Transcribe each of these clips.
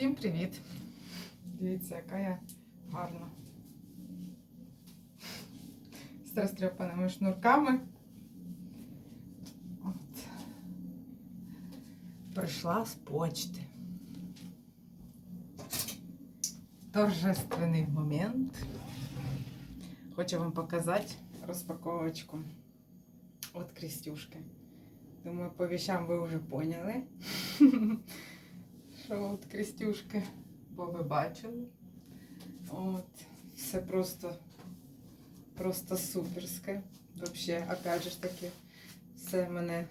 Всім привіт! Дивіться, яка я гарна. З розтряпаними шнурками. От. Прийшла з почти. Торжественний момент. Хочу вам показати розпаковочку от Крістюшки. Думаю, по вещам ви вже поняли. От Крістюшки, бо ви бачили. От, все просто, просто суперське. Взагалі, опять же таки, все мене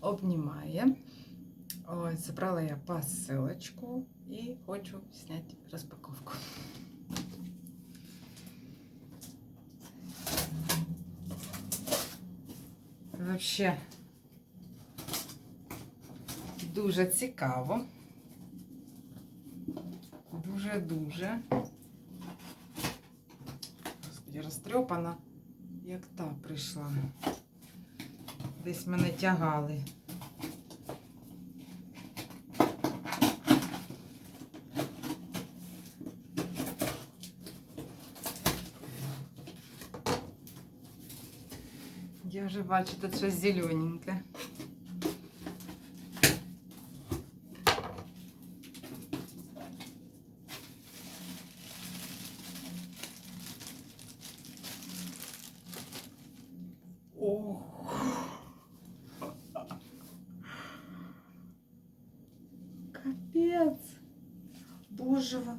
обнімає. Ось, забрала я посилочку і хочу зняти розпаковку. Вообще дуже цікаво. Дуже-дуже. Господи, розтрьопана, як та прийшла. Десь мене тягали. Я вже бачу тут щось зелененьке. Боже, ви-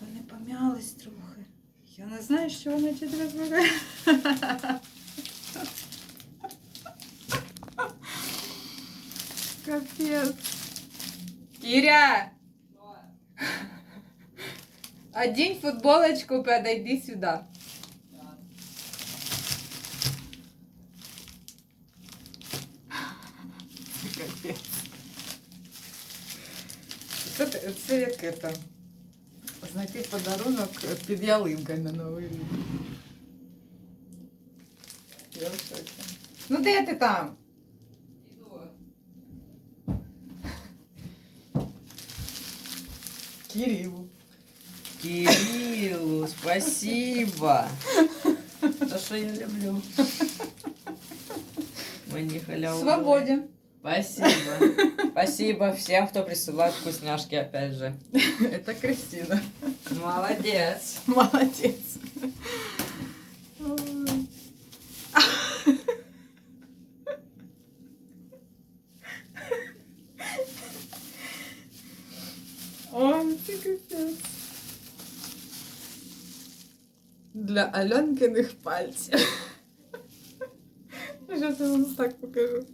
вони пом'ялись трохи. Я не знаю, що вони чи розбирає. Капець. Киря! Одень футболочку, подойди сюда. Капець. Це, це як це, знайти подарунок під ялинкою на новий рік. Я в шоці. Ну де ти там? Кирилл. Кириллу, спасибо. То, что я люблю. Мы не халявы. Свободен. Спасибо. Спасибо всем, кто присылает вкусняшки, опять же. Это Кристина. Молодец. Молодец. Ой. Капець. Для Альонкиних пальців. Зараз я вам так покажу.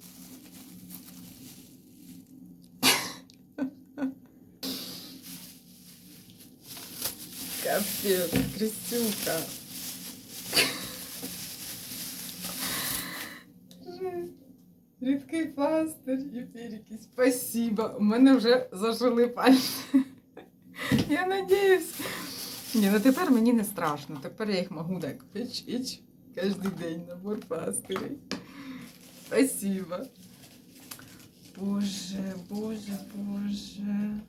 Капець, Крістюка. Рідкий пластир і перекись. Спасибо. У мене вже зажили пальці. Я надіюсь. Ні, ну тепер мені не страшно. Тепер я їх можу так печить кожен день набор пластирей. Спасибо. Боже, боже, боже.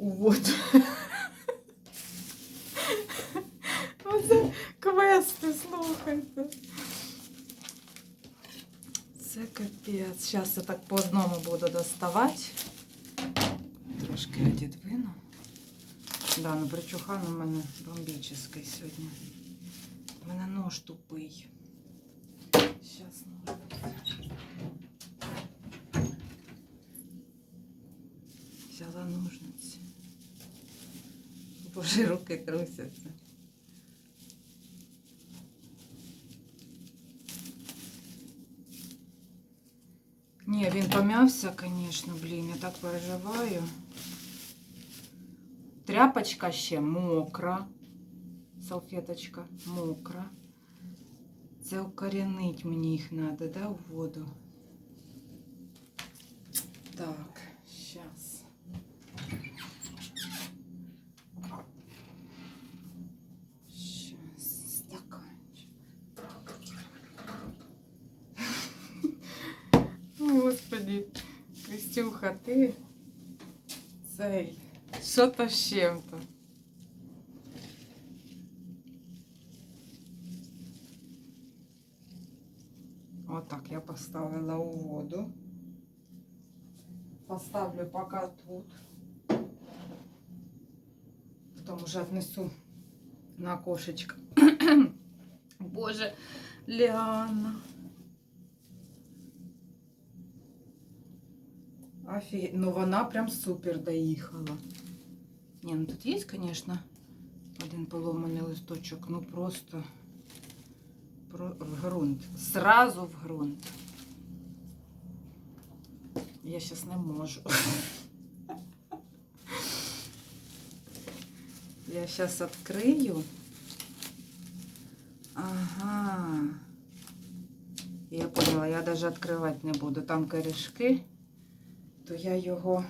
Вот. Оце квести, слухайте. Це капець. Зараз я так по одному буду доставати. Трошки я відвину. Да, ну причухан у мене бомбічний сьогодні. У мене нож тупий. Зараз ножниці. Боже, руки трусяться. Ні, він пом'явся, звісно, блін, я так переживаю. Тряпочка ще мокра. Салфеточка мокра. Це укорінить мені їх треба, да, у воду. Так, Андрюха, ти цей. Що то з чим-то? Отак я поставила у воду. Поставлю поки тут. Потім вже віднесу на кошечко. Боже, Ліана. Офігеть. Ну вона прям супер доїхала. Ні, ну тут є, звісно, один поломаний листочок, ну просто про... в ґрунт. Сразу в ґрунт. Я зараз не можу. Я зараз відкрию. Ага. Я поняла, я даже відкривати не буду. Там корішки, то я його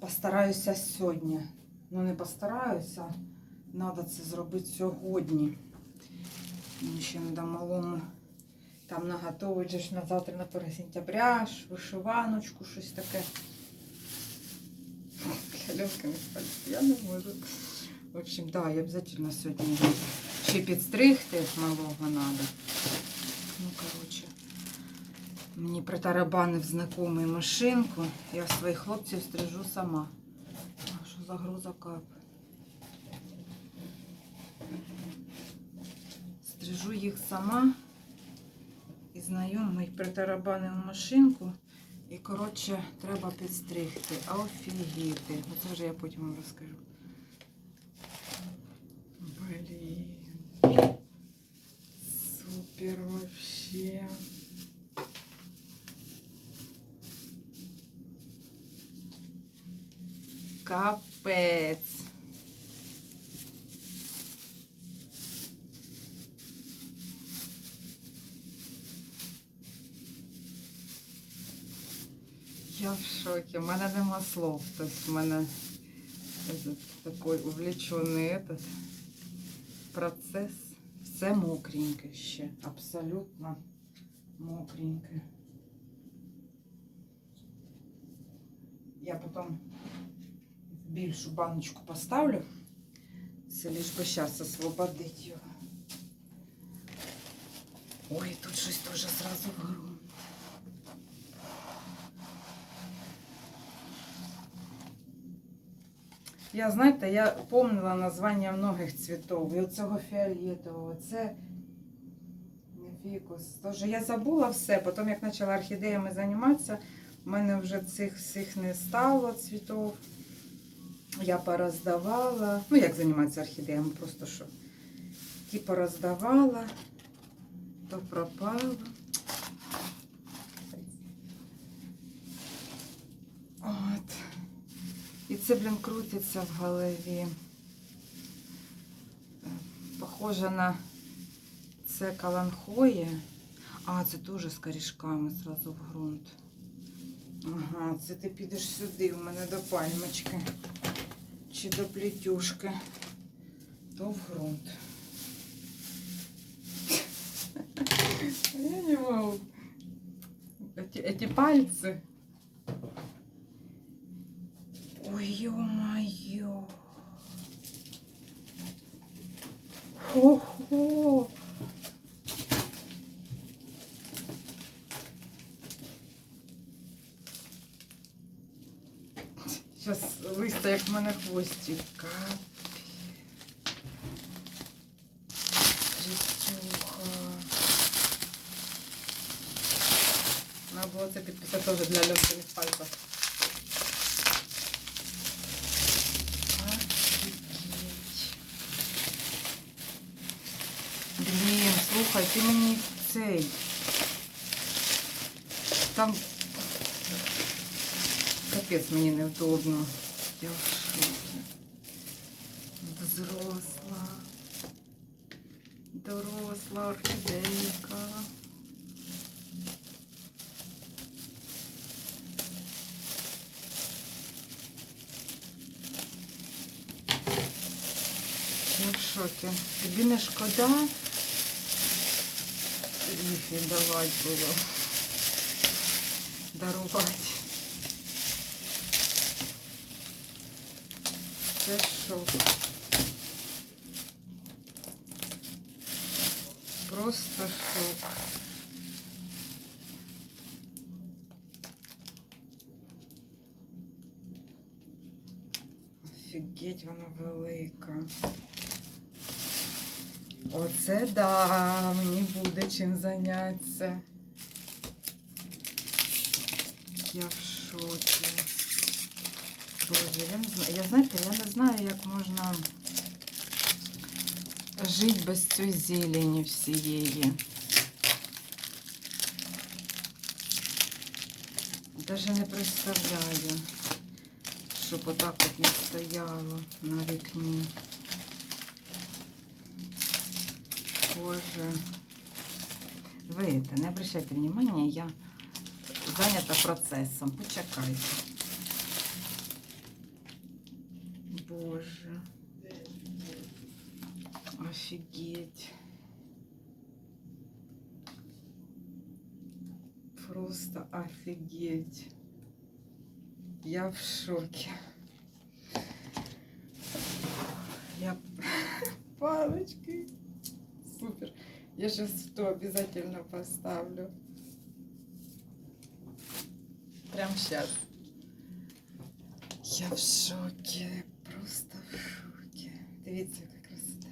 постараюся сьогодні. Ну, не постараюся, треба це зробити сьогодні. Мені ще треба малому там наготовить ж на завтра на 1 сентября, вишиваночку, щось таке. Льовками спальці, я не можу. В общем, да, я обязательно сьогодні ще підстригти малого треба. Мені притарабанив знайомий машинку. Я своїх хлопців стрижу сама. А, що за груза кап? Стрижу їх сама. І знайомий притарабанив машинку. І, коротше, треба підстригти. Офігіти. Оце вже я потім вам розкажу. Блін. Супер вообще. Капець. Я в шоке. У мене нема слов. Тобто в мене этот, такой увлеченный этот процесс. Все мокреньке ще. Абсолютно мокреньке. Я потім більшу баночку поставлю. Це лиш би зараз освободити його. Ой, тут щось дуже зразу в грунт. Я, знаєте, я помнила названня многих цвітів. І оцього фіолетового, це не фікус. Тож я забула все. Потім, як почала орхідеями займатися, в мене вже цих всіх не стало цвітів. Я пороздавала. Ну, як займатися орхідеями, просто що. Ті пороздавала, то пропало. От. І це, блін, крутиться в голові. Похоже на це каланхоє. А, це теж з корішками зразу в ґрунт. Ага, це ти підеш сюди, у мене до пальмочки. Чи до плетюшки. То в ґрунт. Я не можу. Эти, эти пальцы. Ой, ё-моё. Хо-хо. Сейчас листя, як в мене хвостик. Жестюха. Надо було це підписати теж для легких пальців. Офігеть. Блін, слухай, ти мені цей. Там капець мені невдобно. Я в шокі. Взросла. Доросла орхідейка. Я в шокі. Тобі не шкода їх віддавати було. дарувати. Це шок. Просто шок. Офігеть, вона велика. Оце да, мені буде чим зайнятися. Я в шокі. Боже, я не знаю. Я знаєте, я не знаю, як можна жити без цієї зелені всієї. Даже не представляю, щоб отак от не стояло на вікні. Боже. Ви это, не обращайте внимания, я зайнята процесом. Почекайте. Боже. Офигеть. Просто офигеть. Я в шоке. Я палочкой. Супер. Я сейчас то обязательно поставлю. Прям сейчас. Я в шоке. Просто в шоке. Дивіться, яка красота.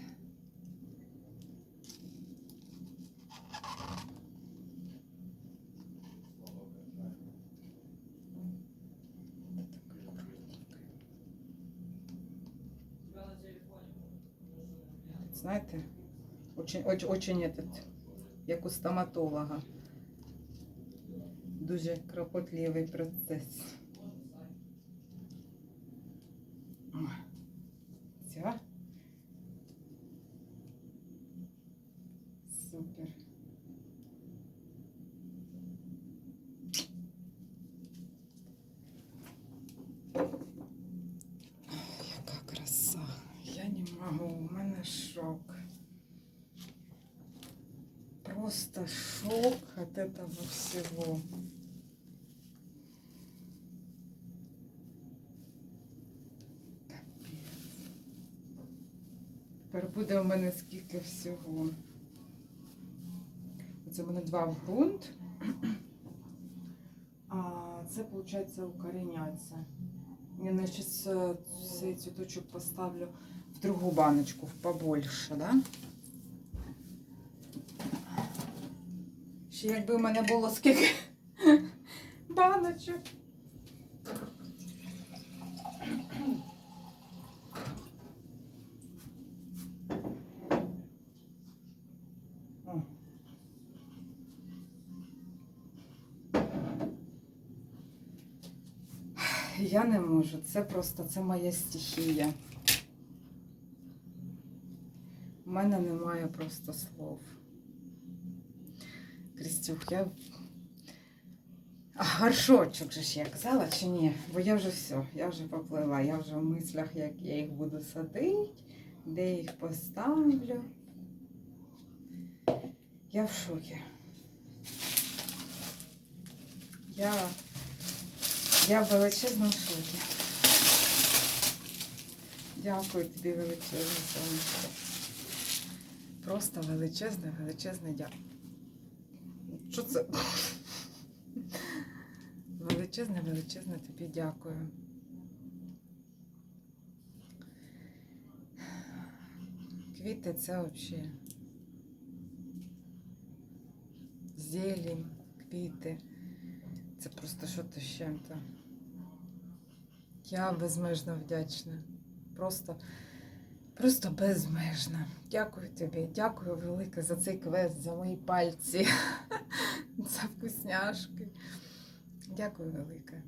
Знаєте, очень, очень, очень этот, як у стоматолога. Дуже кропотливий процес. Ой. Все. Супер. Ой, Яка краса. Я не можу, у мене шок. Просто шок от этого всего. Капець. Тепер буде у мене скільки всього. Це в мене два в ґрунт. А це, виходить, укореняться. Я значить, це- цей цвіточок поставлю в другу баночку, в побольше, да? Ще якби в мене було скільки баночок. Я не можу. Це просто це моя стихія. У мене немає просто слов. Крістюх, я. Горшочок же ж я казала чи ні? Бо я вже все, я вже поплила, я вже в мислях, як я їх буду садити, де їх поставлю. Я в шокі. Я, я в величезному шокі. Дякую тобі величезне сонечко. Просто величезне, величезне дякую. Що це? Величезне, величезне тобі дякую. Квіти це взагалі. Зелень, квіти. Це просто щось з чим-то. Я безмежно вдячна. Просто, просто безмежно. Дякую тобі. Дякую велике за цей квест, за мої пальці, за вкусняшки. Дякую велике.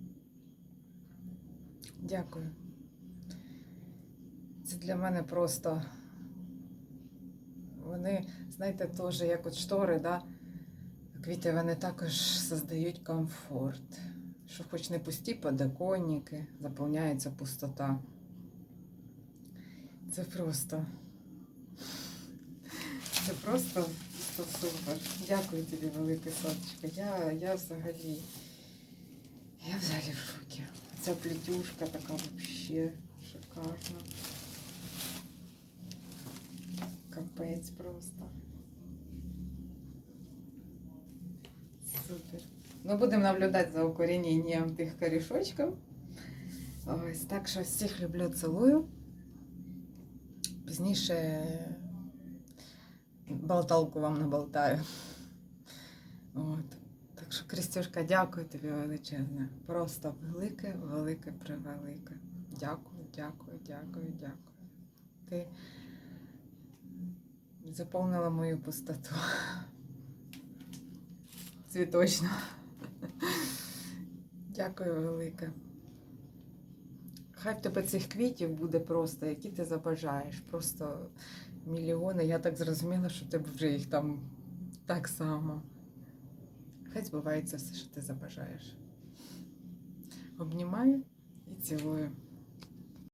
Дякую. Це для мене просто. Вони, знаєте, теж як от штори, да? квіти вони також создають комфорт. Що хоч не пусті подоконники, заповняється пустота. Це просто. Це просто, просто супер. Дякую тобі, велике сонечко. Я, я взагалі. Я взагалі в шокі. Ця плетюшка така вообще шикарна. Капець просто. Супер. Ну, будемо наблюдати за укоріненням тих корішочків. Ось так що всіх люблю, цілую. Пізніше болталку вам наболтаю. От. Так що, Крістюшка, дякую тобі величезне. Просто велике, велике, превелике. Дякую, дякую, дякую, дякую. Ти заповнила мою пустоту. Цвіточно. Дякую велике. Хай в тебе цих квітів буде просто, які ти забажаєш. Просто мільйони. Я так зрозуміла, що ти вже їх там так само. Хай збувається все, що ти забажаєш. Обнімаю і цілую.